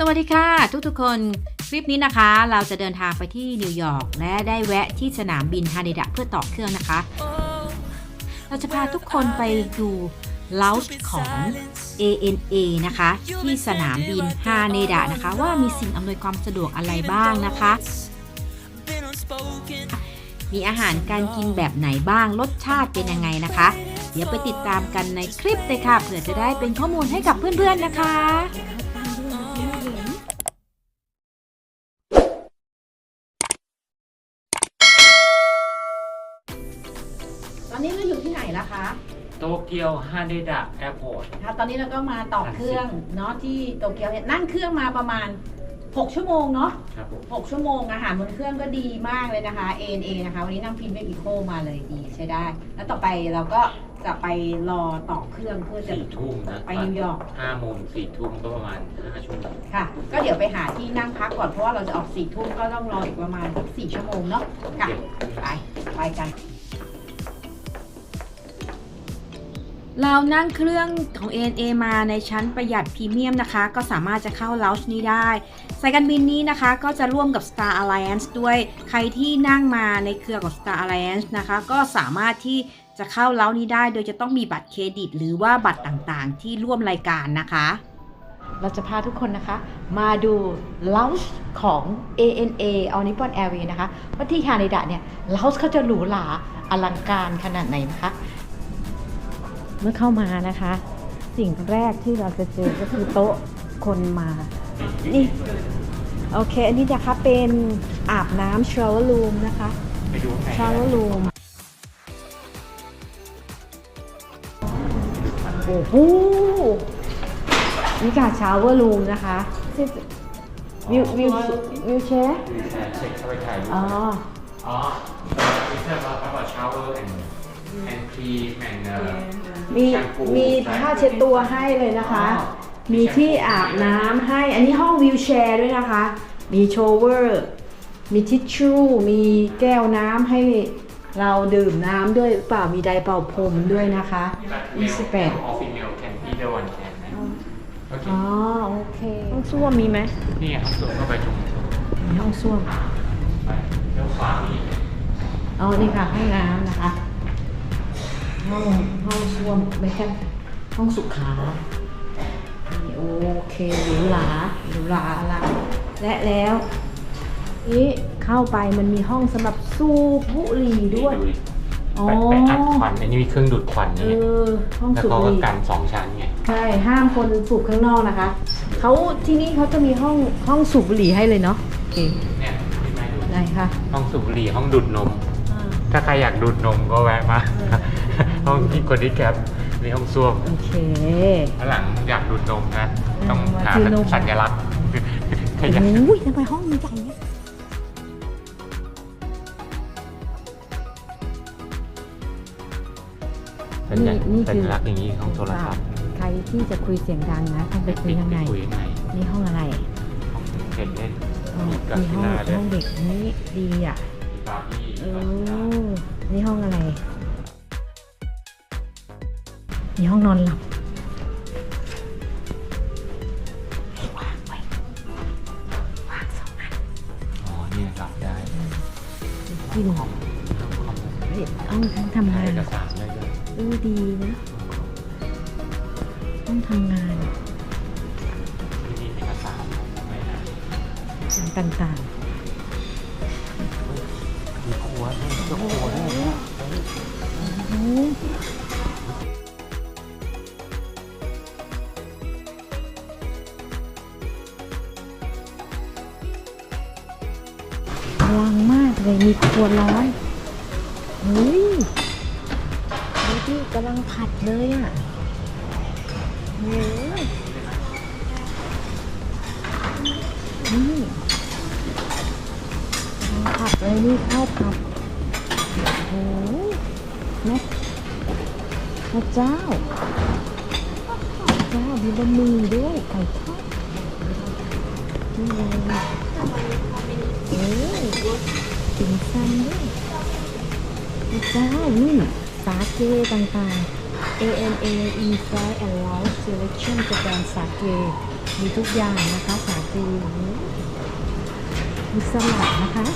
สวัสดีค่ะ ทุกๆคน คลิปนี้นะคะ เราจะเดินทางไปที่นิวยอร์กและได้แวะที่สนามบินฮาเดดะเพื่อต่อเครื่องนะคะ เราจะพาทุกคนไปดูล u ชของ ANA นะคะ ที่สนามบินฮาเนดะนะคะ ว่ามีสิ่งอำนวยความสะดวกอะไรบ้างนะคะ มีอาหารการกินแบบไหนบ้างรสชาติเป็นยังไงนะคะ เดี๋ยวไปติดตามกันในคลิปเลยค่ะเผื่อจะได้เป็นข้อมูลให้กับเพื่อนๆนะคะ เกียวฮาเดดะแอร์พอร์ตคะตอนนี้เราก็มาต่อเครื่องเนาะที่โตเกียวเนี่ยนั่งเครื่องมาประมาณ 6 ชั่วโมงเนาะครับผม 6 ชั่วโมงอาหารบนเครื่องก็ดีมากเลยนะคะ ANA นะคะ วันนี้นั่งพิมพ์เป็นอีโคมาเลยดีใช้ได้ แล้วต่อไปเราก็จะไปรอต่อเครื่องเพื่อจะ สี่ทุ่มนะไปนิวยอร์ก ห้าโมงสี่ทุ่มก็ประมาณห้าชั่วโมงค่ะ ก็เดี๋ยวไปหาที่นั่งพักก่อนเพราะว่าเราจะออกสี่ทุ่มก็ต้องรออีกประมาณสักสี่ชั่วโมงเนาะค่ะไปไปกัน เรานั่งเครื่องของ ANA มาในชั้นประหยัดพรีเมียมนะคะ ก็สามารถจะเข้า lounge นี้ได้ สายการบินนี้นะคะก็จะร่วมกับ Star Alliance ด้วย ใครที่นั่งมาในเครือของ Star Alliance นะคะ ก็สามารถที่จะเข้าเล้านี้ได้ โดยจะต้องมีบัตรเครดิต หรือว่าบัตรต่างๆ ที่ร่วมรายการนะคะ เราจะพาทุกคนนะคะ มาดู lounge ของ ANA All Nippon Airways นะคะว่าที่ฮานิดะเนี่ย lounge เขาจะหรูหราอลังการขนาดไหนนะคะ เมื่อเข้ามานะคะ สิ่งแรกที่เราจะเจอก็คือโต๊ะคนมานี่โอเค อันนี้นะคะเป็นอาบน้ำ shower room นะคะไปดูข้างใน shower room โอ้โหนี่ค่ะ shower room นะคะ วิววิววิวแชร์คือเช็คเข้าไปถ่ายรูปอ๋ออ๋อ it's about about shower and and cream and uh, มีแชมพู มีผ้าเช็ดตัวให้เลยนะคะมีที่อาบน้ำให้ อันนี้ห้องวิวแชร์ด้วยนะคะ มีโชเวอร์ มีทิชชู่ มีแก้วน้ำให้เราดื่มน้ำด้วยหรือเปล่า มีไดร์เป่าผมด้วยนะคะ male 28 or female can either one can นะโอเคอ๋อ โอเค ห้องส้วมมีไหมนี่ไงครับตัวเข้าไปตรงนี้มีห้องส้วม ไปเลี้ยวขวานี่อ๋อ นี่ค่ะห้องน้ำนะคะ ห้องห้องส้วมไม่ใช่ห้องสุขานี่โอเคหรูหราหรูหราอลังและแล้วนี่เข้าไปมันมีห้องสำหรับสูบบุหรี่ด้วยดูดิอ๋อ ไปไปอัดควันอันนี้มีเครื่องดูดควันเอนี่อ ห้องแล้วสูบเขาบุหก็รี่ กันสองชั้นไง ใช่ ห้ามคนสูบข้างนอกนะคะ เขาที่นี่เขาจะมีห้องห้องสูบบุหรี่ให้เลยเนาะโอเคเนี่ยพี่แม่ดูไหนคะห้องสูบบุหรี่ห้องดูดนมอ่าถ้าใครอยากดูดนมก็แวะมา ห้องที่คนที่แคปมีห้องส้วมโอเค ข้างหลังอยากดูดนมนะ ต้องมาหาซื้อนม สัญลักษณ์ขยันโอ้ยทำไมห้องมันใหญ่เนี่ยสัญลักษณ์สัญลักษณ์อย่างนี้ห้องโทรศัพท์ใครที่จะคุยเสียงดังนะต้องไปคุยข้างในคุยข้างในนี่ห้องอะไรห้องเด็กเล่นอ๋อมีกับมีที่ห้องหน้าด้วยห้องเด็กนี่ดีอะมีบาร์บี้เออนี่ห้องอะไร มีห้องนอนหลับวางไว้วางสองอันอ๋อนี่รับได้กินห้องห้องคอมเฮ้ยห้องทั้งทำงาถ่ายเอนกสารได้ด้วยเออดีนะต้องทำงานที่นี่เอกสารไม่นะต่างมีครัวด้วยมีครัวด้วยเนี่ยๆโอ้ พลังมากเลยมีครัวร้อนเฮ้ยดูดิกำลังผัดเลยอะโอ้ยนี่กำลังผัดเลยนี่ข้าวผัดโอ้โหแม่พระเจ้าพระเจ้ามีบะหมี่ด้วยไก่ทอดนี่เล โอ้ติ่มซำด้วยพระเจ้านี่สาเกต่างๆ ANA Inside and Lounge Selection Japan สาเกมีทุกอย่างนะคะ สาเกมีสลัดนะคะ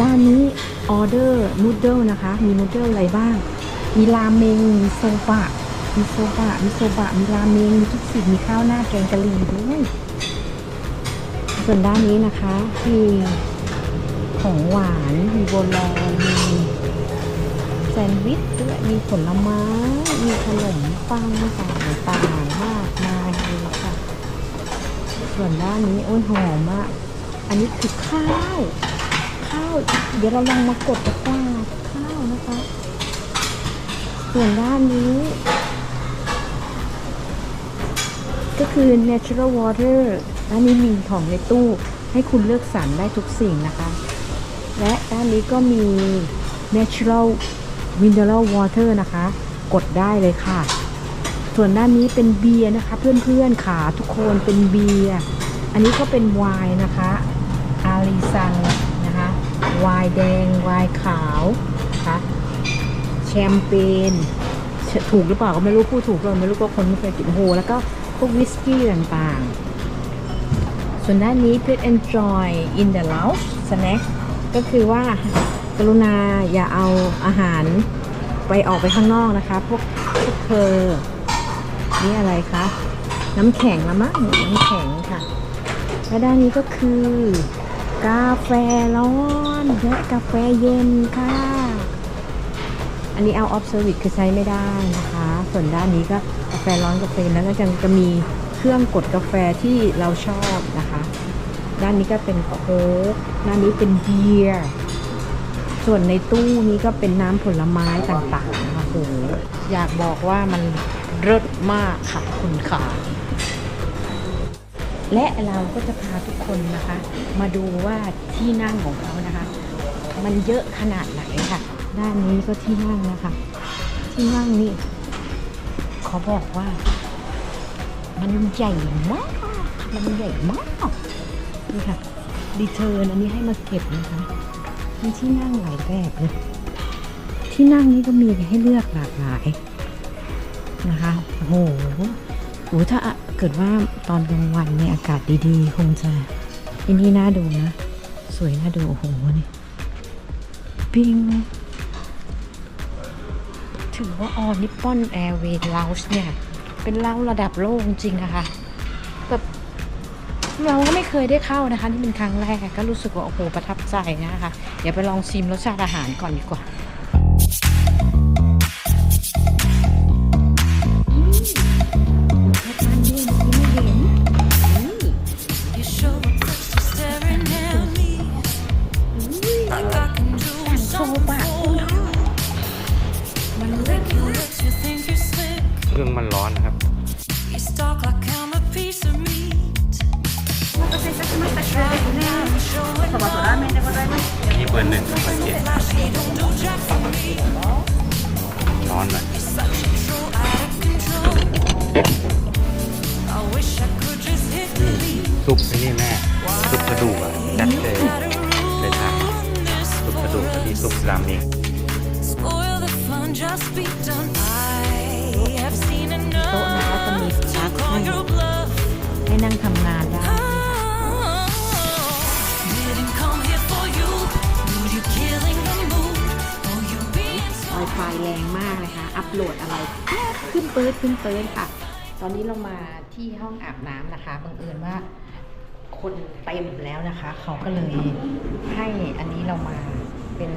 ด้านนี้ออเดอร์นูดเดิลนะคะ มีนูดเดิลอะไรบ้าง มีราเมงมีโซบะ มีโซบะ มีโซบะ มีราเมง มีทุกสิ่ง มีข้าวหน้าแกงกะหรี่ด้วย ส่วนด้านนี้นะคะมีของหวาน มีโบลอนมีแซนด์วิชด้วย มีผลไม้ มีขนมปังต่างๆมากมายเลยค่ะ ส่วนด้านนี้โอ้ยหอมมาก อันนี้คือข้าว ข้าว เดี๋ยวเราลองมากดตะกร้าข้าวนะคะ ส่วนด้านนี้ ก็คือ natural water ด้านนี้มีของในตู้ให้คุณเลือกสรรได้ทุกสิ่งนะคะ และด้านนี้ก็มี natural mineral water นะคะ กดได้เลยค่ะ ส่วนด้านนี้เป็นเบียร์นะคะ เพื่อนๆขาทุกคนเป็นเบียร์อันนี้ก็เป็นไวน์นะคะอาริซันนะคะไวน์แดงไวน์ขาวนะคะแชมเปญถูกหรือเปล่าก็ไม่รู้พูดถูกหรือไม่รู้ก็คนไม่เคยกินโอ้โหแล้วก็ พวกวิสกี้ต่างๆ ส่วนด้านนี้ please enjoy in the lounge snack ก็คือว่ากรุณาอย่าเอาอาหารไปออกไปข้างนอกนะคะ พวกพวกเธอ นี่อะไรคะ น้ำแข็งละมั้งน้ำแข็งค่ะ และด้านนี้ก็คือกาแฟร้อนและกาแฟเย็นค่ะ อันนี้เอาออฟเซอร์วิสคือใช้ไม่ได้นะคะ ส่วนด้านนี้ก็กาแฟร้อนกาแฟเย็นแล้วก็จะจะมีเครื่องกดกาแฟที่เราชอบนะคะ ด้านนี้ก็เป็นโค้กด้านนี้เป็นเบียร์ส่วนในตู้นี้ก็เป็นน้ำผลไม้ต่างๆนะคะโหอยากบอกว่ามันเลิศมากค่ะคุณขาและเราก็จะพาทุกคนนะคะ มาดูว่าที่นั่งของเขานะคะ มันเยอะขนาดไหนค่ะ ด้านนี้ก็ที่นั่งนะคะ ที่นั่งนี่ เขาบอกว่า มันใหญ่มาก มันใหญ่มาก นี่ค่ะดีเทอร์นอันนี้ให้มาเก็บนะคะมีที่นั่งหลายแบบเลยที่นั่งนี้ก็มีให้เลือกหลากหลายนะคะโอ้โหโหถ้าเกิดว่าตอนกลางวันเนี่ยอากาศดีๆ คงจะอันนี้น่าดูนะ สวยน่าดู โอ้โหนี่ปิง ถือว่าออนิปปอนแอร์เวย์ลาส์เนี่ย เป็นเล้าระดับโลกจริงๆนะคะแบบเราก็ไม่เคยได้เข้านะคะ นี่เป็นครั้งแรกก็รู้สึกว่า โอ้โห ประทับใจนะคะ เดี๋ยวไปลองชิมรสชาติอาหารก่อนดีกว่า อร์หนึ่งเบอร์เจ็ดร้อนหน่อยซุปนี่แม่ซุปกระดูกอะจัดเลยเลยทานซุปกระดูกที่ซุปรามเงโต๊ะนะคะจะมีสักหนึ่งให้นั่งทำงานได้ โหลดอะไรขึ้นเปิดขึ้นเปิดค่ะ ตอนนี้เรามาที่ห้องอาบน้ำนะคะบังเอิญว่า คนเต็มแล้วนะคะ เขาก็เลยให้อันนี้เรามาเป็น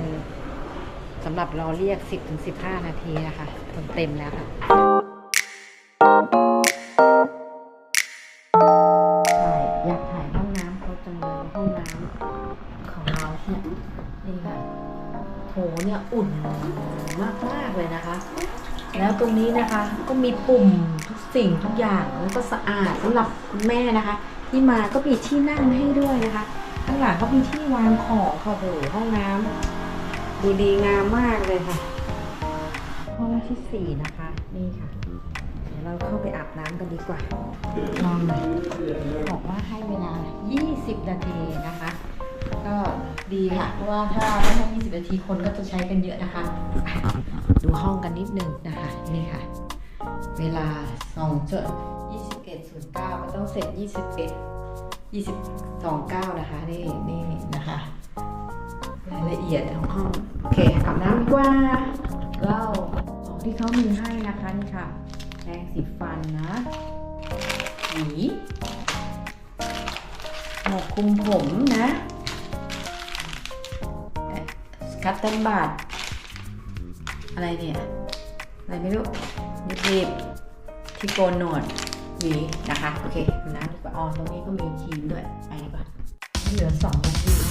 สำหรับรอเรียก 10-15 นาทีนะคะ คนเต็มแล้วค่ะอยากถ่ายห้องน้ำเขาจังเลยห้องน้ำของเราเนี่ยนี่ค่ะโถเนี่ยอุ่นมากมากเลยนะคะ แล้วตรงนี้นะคะก็มีปุ่มทุกสิ่งทุกอย่างแล้วก็สะอาดสำหรับคุณแม่นะคะ ที่มาก็มีที่นั่งให้ด้วยนะคะ ข้างหลังก็มีที่วางของค่ะโหห้องน้ำดูดีงามมากเลยค่ะ ห้องที่สี่นะคะนี่ค่ะ เดี๋ยวเราเข้าไปอาบน้ำกันดีกว่าลองเลยบอกว่าให้เวลา 20 นาทีนะคะ ก็ดีค่ะเพราะว่าถ้าไม่ให้20 นาทีคนก็จะใช้กันเยอะนะคะ ห้องกันนิดนึงนะคะนี่ค่ะ เวลา2จด21.09ก็ต้องเสร็จ 21 22.9 นะคะ นี่นี่นะคะรายละเอียดของห้อง โอเคอาบน้ำดีกว่าเล่าของที่เขามีให้นะคะนี่ค่ะแปรงสีฟันนะหวีหมวกคุมผมนะคัตเติ้ลบัต อะไรเนี่ย อะไรไม่รู้นิบรีบที่โกนหนวดหวีนะคะ โอเคน้ำดีกว่าอ๋อตรงนี้ก็มีครีมด้วย ไปดีกว่าเหลือสองนาที